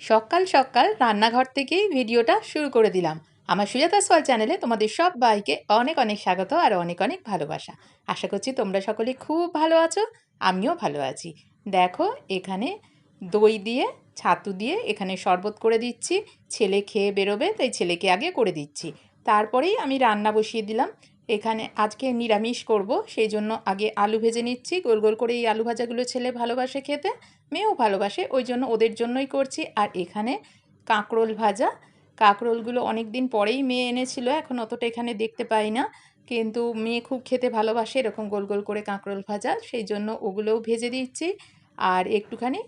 সকাল সকাল রান্নাঘর থেকেই ভিডিওটা শুরু করে দিলাম। আমার সুজাতা সোয়াল চ্যানেলে তোমাদের সব বাইকে অনেক অনেক স্বাগত আর অনেক অনেক ভালোবাসা। আশা করছি তোমরা সকলে খুব ভালো আছো, আমিও ভালো আছি। দেখো, এখানে দই দিয়ে, ছাতু দিয়ে এখানে শরবত করে দিচ্ছি। ছেলে খেয়ে বেরোবে, তাই ছেলেকে আগে করে দিচ্ছি। তারপরেই আমি রান্না বসিয়ে দিলাম। এখানে আজকে নিরামিষ করব, সেই জন্য আগে আলু ভেজে নিচ্ছি। গোল গোল করে এই আলু ভাজাগুলো ছেলে ভালোবাসে খেতে, মেয়েও ভালোবাসে, ওই জন্য ওদের জন্যই করছি। আর এখানে কাঁকরোল ভাজা। কাঁকরোলগুলো অনেক দিন পরেই মেয়ে এনেছিল, এখন অতটা এখানে দেখতে পাই না। কিন্তু মেয়ে খুব খেতে ভালোবাসে এরকম গোল গোল করে কাঁকরোল ভাজা, সেই জন্য ওগুলোও ভেজে দিচ্ছি। আর একটুখানি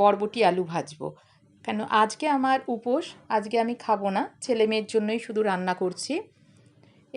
বরবটি আলু ভাজবো। কেন, আজকে আমার উপোস, আজকে আমি খাব না। ছেলে মেয়ের জন্যই শুধু রান্না করছি।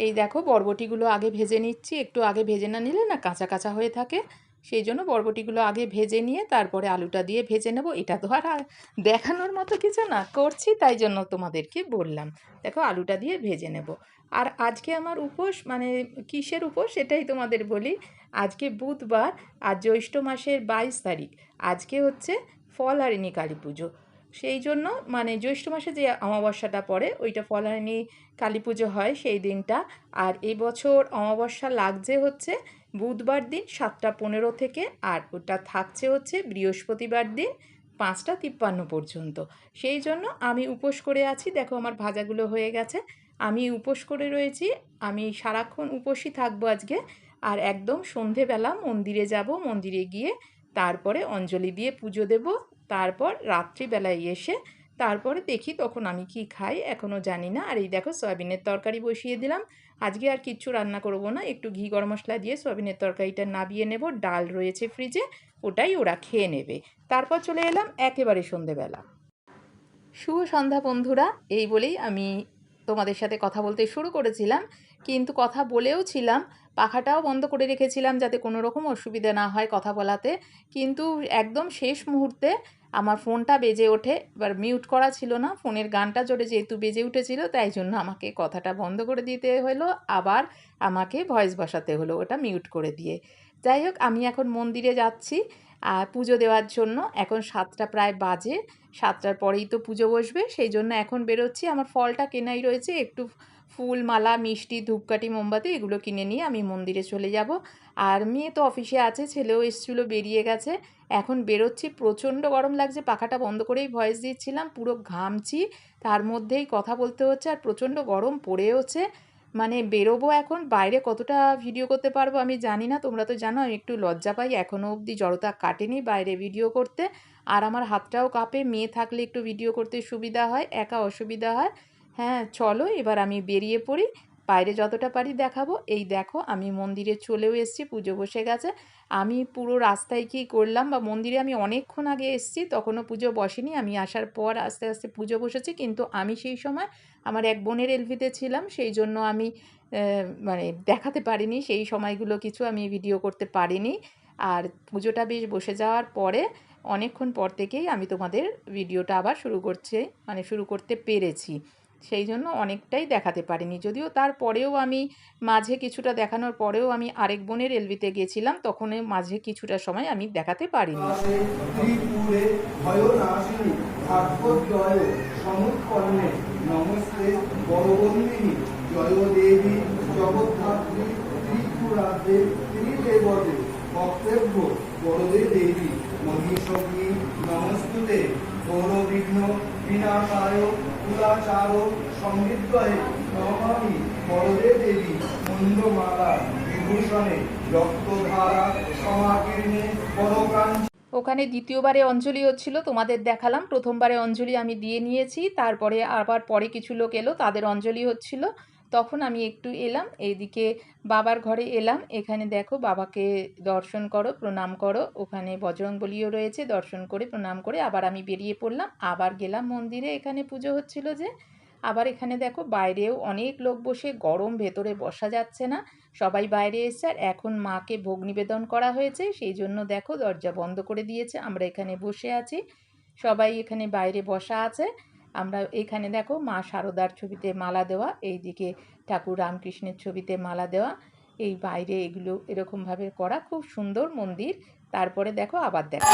এই দেখো বরবটিগুলো আগে ভেজে নিচ্ছি। একটু আগে ভেজে না নিলে না কাঁচা কাঁচা হয়ে থাকে। সেই জন্য বরবটিগুলো আগে ভেজে নিয়ে তারপরে আলুটা দিয়ে ভেজে নেব। এটা তো আর দেখানোর মতো কিছু না করছি, তাই জন্য তোমাদেরকে বললাম। দেখো আলুটা দিয়ে ভেজে নেব। আর আজকে আমার উপোস মানে কিসের উপোস সেটাই তোমাদের বলি। আজকে বুধবার আর জ্যৈষ্ঠ মাসের বাইশ তারিখ। আজকে হচ্ছে ফলহারিণী কালী পুজো। সেই জন্য মানে জ্যৈষ্ঠ মাসে যে অমাবস্যাটা পড়ে, ওইটা ফলহারিণী কালী পুজো হয় সেই দিনটা। আর এই বছর অমাবস্যা লাগছে হচ্ছে বুধবার দিন সাতটা পনেরো থেকে, আর ওটা থাকছে হচ্ছে বৃহস্পতিবার দিন পাঁচটা তিপ্পান্ন পর্যন্ত। সেই জন্য আমি উপোস করে আছি। দেখো আমার ভাজাগুলো হয়ে গেছে। আমি উপোস করে রয়েছি। আমি সারাক্ষণ উপোসই থাকব আজকে। আর একদম সন্ধেবেলা মন্দিরে যাব, মন্দিরে গিয়ে তারপরে অঞ্জলি দিয়ে পুজো দেব। তারপর রাত্রিবেলায় এসে তারপরে দেখি তখন আমি কি খাই এখনও জানি না। আর এই দেখো সয়াবিনের তরকারি বসিয়ে দিলাম। আজকে আর কিচ্ছু রান্না করব না। একটু ঘি গরম মশলা দিয়ে সয়াবিনের তরকারিটা নাবিয়ে নেব। ডাল রয়েছে ফ্রিজে, ওটাই ওরা খেয়ে নেবে। তারপর চলে এলাম একেবারে সন্ধেবেলা। শুভ সন্ধ্যা বন্ধুরা। এই বলেই আমি তোমাদের সাথে কথা বলতে শুরু করেছিলাম। কিন্তু কথা বলেও ছিলাম। পাখাটাও বন্ধ করে রেখেছিলাম যাতে কোনো রকম অসুবিধা না হয় কথা বলাতে। কিন্তু একদম শেষ মুহূর্তে আমার ফোনটা বেজে ওঠে। এবার মিউট করা ছিল না, ফোনের গানটা জোরে যেহেতু বেজে উঠেছিল, তাই জন্য আমাকে কথাটা বন্ধ করে দিতে হলো, আবার আমাকে ভয়েস বসাতে হলো ওটা মিউট করে দিয়ে। যাই হোক, আমি এখন মন্দিরে যাচ্ছি, আর পুজো দেওয়ার জন্য এখন সাতটা প্রায় বাজে, সাতটার পরেই তো পুজো বসবে, সেই জন্য এখন বেরোচ্ছি। আমার ফলটা কেনাই রয়েছে, একটু ফুল মালা মিষ্টি, ধূপকাঠি, মোমবাতি এগুলো কিনে নিয়ে আমি মন্দিরে চলে যাব। আর মেয়ে তো অফিসে আছে, ছেলেও এসেছিল, বেরিয়ে গেছে। এখন বেরোচ্ছি, প্রচণ্ড গরম লাগছে, পাখাটা বন্ধ করেই ভয়েস দিচ্ছিলাম, পুরো ঘামছি। তার মধ্যেই কথা বলতে হচ্ছে আর প্রচণ্ড গরম পড়েওছে। মানে বেরোবো এখন, বাইরে কতটা ভিডিও করতে পারব আমি জানি না, তোমরা তো জানো আমি একটু লজ্জা পাই এখনও অবধি জড়তা কাটেনি বাইরে ভিডিও করতে। আর আমার হাতটাও কাঁপে, মেয়ে থাকলে একটু ভিডিও করতে সুবিধা হয়, একা অসুবিধা হয়। হ্যাঁ চলো এবার আমি বেরিয়ে পড়ি। বাইরে যতটা পারি দেখাবো। এই দেখো, আমি মন্দিরে চলেও এসেছি, পুজো বসে গেছে। আমি পুরো রাস্তায় কী করলাম বা মন্দিরে আমি অনেকক্ষণ আগে এসেছি, তখনও পুজো বসেনি। আমি আসার পর আস্তে আস্তে পুজো বসেছি, কিন্তু আমি সেই সময় আমার এক বোনের এলভিতে ছিলাম, সেই জন্য আমি মানে দেখাতে পারিনি। সেই সময়গুলো কিছু আমি ভিডিও করতে পারিনি। আর পুজোটা বেশ বসে যাওয়ার পরে অনেকক্ষণ পর থেকেই আমি তোমাদের ভিডিওটা আবার শুরু করছে মানে শুরু করতে পেরেছি। সেই জন্য অনেকটাই দেখাতে পারিনি। যদিও তারপরেও আমি মাঝে কিছুটা দেখানোর পরেও আমি আরেক বোনের এলবিতে গেছিলাম, তখন মাঝে কিছুটা সময় আমি দেখাতে পারিনি। দেবী মহিষগ্নি নমস্তুতে বিনাশায় নমামি দেবী মুন্দমালা বিভূষণে রক্তধারা সমাকীর্ণে পরকাঞ্চ ওখানে দ্বিতীয়বারে অঞ্জলি হচ্ছিল, তোমাদের দেখালাম। প্রথমবারে অঞ্জলি আমি দিয়ে নিয়েছি, তারপরে আবার পরে কিছু লোক এলো, তাদের অঞ্জলি হচ্ছিল। তখন আমি একটু এলাম, এইদিকে বাবার ঘরে এলাম। এখানে দেখো, বাবাকে দর্শন করো, প্রণাম করো। ওখানে বজরংবলিও রয়েছে, দর্শন করে, প্রণাম করে। আবার আমি বেরিয়ে পড়লাম, আবার গেলাম মন্দিরে। এখানে পুজো হচ্ছিল যে, আবার এখানে দেখো, বাইরেও অনেক লোক বসে, গরম ভেতরে বসা যাচ্ছে না। সবাই বাইরে এসছে, আর এখন মাকে ভোগ নিবেদন করা হয়েছে। সেই জন্য দেখো, দরজা বন্ধ করে দিয়েছে। আমরা এখানে বসে আছি। সবাই এখানে বাইরে বসা আছে। আমরা এখানে দেখো মা শারদার ছবিতে মালা দেওয়া, এইদিকে ঠাকুর রামকৃষ্ণের ছবিতে মালা দেওয়া, এই বাইরে এগুলো এরকমভাবে করা, খুব সুন্দর মন্দির। তারপরে দেখো আবার দেখো।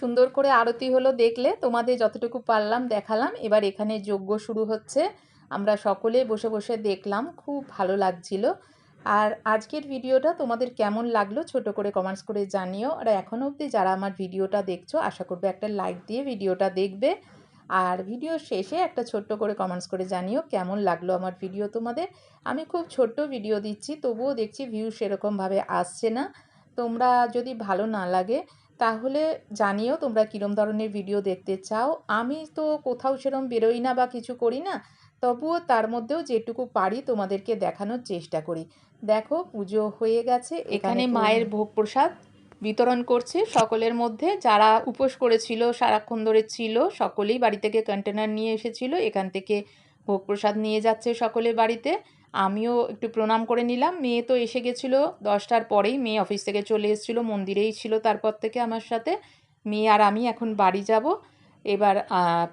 সুন্দর করে আরতি হলো দেখলে। তোমাদের যতটুকু পারলাম দেখালাম। এবার এখানে যজ্ঞ শুরু হচ্ছে। আমরা সকলে বসে বসে দেখলাম। খুব ভালো লাগছিল। আর আজকের ভিডিওটা তোমাদের কেমন লাগল ছোট করে কমেন্টস করে জানিও। আর এখনও অবধি যারা আমার ভিডিওটা দেখছ, আশা করবে একটা লাইক দিয়ে ভিডিওটা দেখবে। আর ভিডিও শেষে একটা ছোট্ট করে কমেন্টস করে জানিও কেমন লাগল আমার ভিডিও তোমাদের। আমি খুব ছোট্ট ভিডিও দিচ্ছি, তবুও দেখছি ভিউ সেরকমভাবে আসছে না। তোমরা যদি ভালো না লাগে তাহলে জানিও তোমরা কীরম ধরনের ভিডিও দেখতে চাও। আমি তো কোথাও সেরম বেরোই না বা কিছু করি না। তবুও তার মধ্যেও যেটুকু পারি তোমাদেরকে দেখানোর চেষ্টা করি। দেখো পুজো হয়ে গেছে এখানে মায়ের ভোগ প্রসাদ বিতরণ করছে। সকলের মধ্যে যারা উপোস করেছিল সারাক্ষণ ধরে ছিল সকলেই বাড়ি থেকে কন্টেনার নিয়ে এসেছিল। এখান থেকে ভোগ প্রসাদ নিয়ে যাচ্ছে সকলের বাড়িতে। আমিও একটু প্রণাম করে নিলাম। মেয়ে তো এসে গেছিল দশটার পরেই। মেয়ে অফিস থেকে চলে এসেছিল, মন্দিরেই ছিল তারপর থেকে আমার সাথে। মেয়ে আর আমি এখন বাড়ি যাব। এবার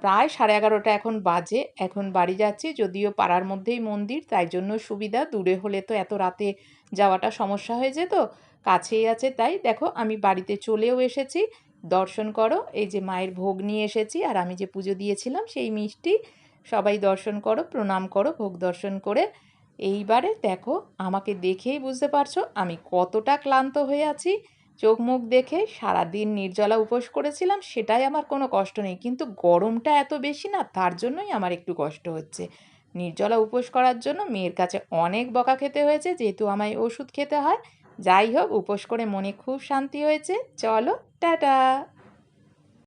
প্রায় সাড়ে এগারোটা এখন বাজে। এখন বাড়ি যাচ্ছি, যদিও পাড়ার মধ্যেই মন্দির, তাই জন্য সুবিধা। দূরে হলে তো এত রাতে যাওয়াটা সমস্যা হয়ে যেত। কাছেই আছে তাই। দেখো, আমি বাড়িতে চলেও এসেছি। দর্শন করো। এই যে মায়ের ভোগ নিয়ে এসেছি আর আমি যে পুজো দিয়েছিলাম সেই মিষ্টি। সবাই দর্শন করো, প্রণাম করো, ভোগ দর্শন করে এইবারে দেখো, আমাকে দেখেই বুঝতে পারছ, আমি কতটা ক্লান্ত হয়ে আছি। চোখ মুখ দেখে সারাদিন নির্জলা উপোস করেছিলাম, সেটাই আমার কোনো কষ্ট নেই। কিন্তু গরমটা এত বেশি না, তার জন্যই আমার একটু কষ্ট হচ্ছে। নির্জলা উপোস করার জন্য মেয়ের কাছে অনেক বকা খেতে হয়েছে, যেহেতু আমায় ওষুধ খেতে হয়। যাই হোক, উপোস করে মনে খুব শান্তি হয়েছে। চলো, টাটা!